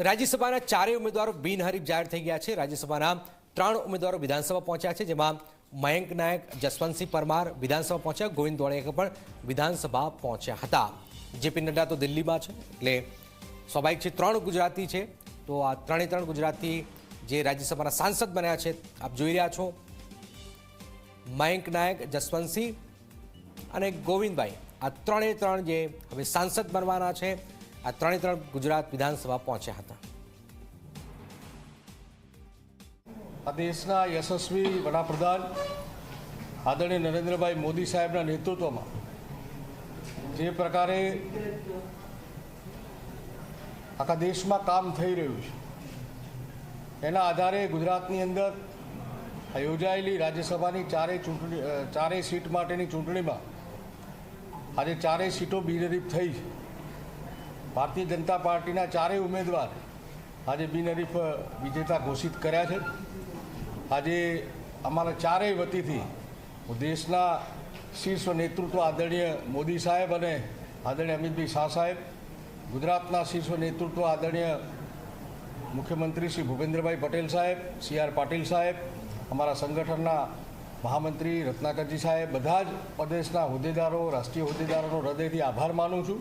રાજ્યસભાના ચારેય ઉમેદવારો બિનહરીફ જાહેર થઈ ગયા છે. રાજ્યસભાના ત્રણ ઉમેદવારો વિધાનસભા પહોંચ્યા છે, જેમાં મયંક નાયક, જસવંતસિંહ પરમાર વિધાનસભા પહોંચ્યા, ગોવિંદ દોડેકર પણ વિધાનસભા પહોંચ્યા હતા. જેપી નડ્ડા તો દિલ્હીમાં છે, એટલે સ્વાભાવિક છે ત્રણ ગુજરાતી છે. તો આ ત્રણે ત્રણ ગુજરાતી જે રાજ્યસભાના સાંસદ બન્યા છે, આપ જોઈ રહ્યા છો. મયંક નાયક, જસવંતસિંહ અને ગોવિંદભાઈ આ ત્રણે ત્રણ જે હવે સાંસદ બનવાના છે. આ ત્રણે ત્રણ ગુજરાત વિધાનસભા પહોંચ્યા હતા. આ દેશના યશસ્વી વડાપ્રધાન આદરણીય નરેન્દ્રભાઈ મોદી સાહેબના નેતૃત્વમાં જે પ્રકારે આખા દેશમાં કામ થઈ રહ્યું છે, એના આધારે ગુજરાતની અંદર યોજાયેલી રાજ્યસભાની ચારેય ચૂંટણી ચારેય સીટ માટેની ચૂંટણીમાં આજે ચારેય સીટો બિનહરીફ થઈ છે. ભારતીય જનતા પાર્ટીના ચારેય ઉમેદવાર આજે બિનહરીફ વિજેતા ઘોષિત કર્યા છે. આજે અમારા ચારેય વતીથી હું દેશના શીર્ષ નેતૃત્વ આદરણીય મોદી સાહેબ અને આદરણીય અમિતભાઈ શાહ સાહેબ, ગુજરાતના શીર્ષ નેતૃત્વ આદરણીય મુખ્યમંત્રી શ્રી ભૂપેન્દ્રભાઈ પટેલ સાહેબ, સી આર પાટીલ સાહેબ, અમારા સંગઠનના મહામંત્રી રત્નાકરજી સાહેબ, બધા જ પ્રદેશના હોદ્દેદારો, રાષ્ટ્રીય હોદ્દેદારોનો હૃદયથી આભાર માનું છું.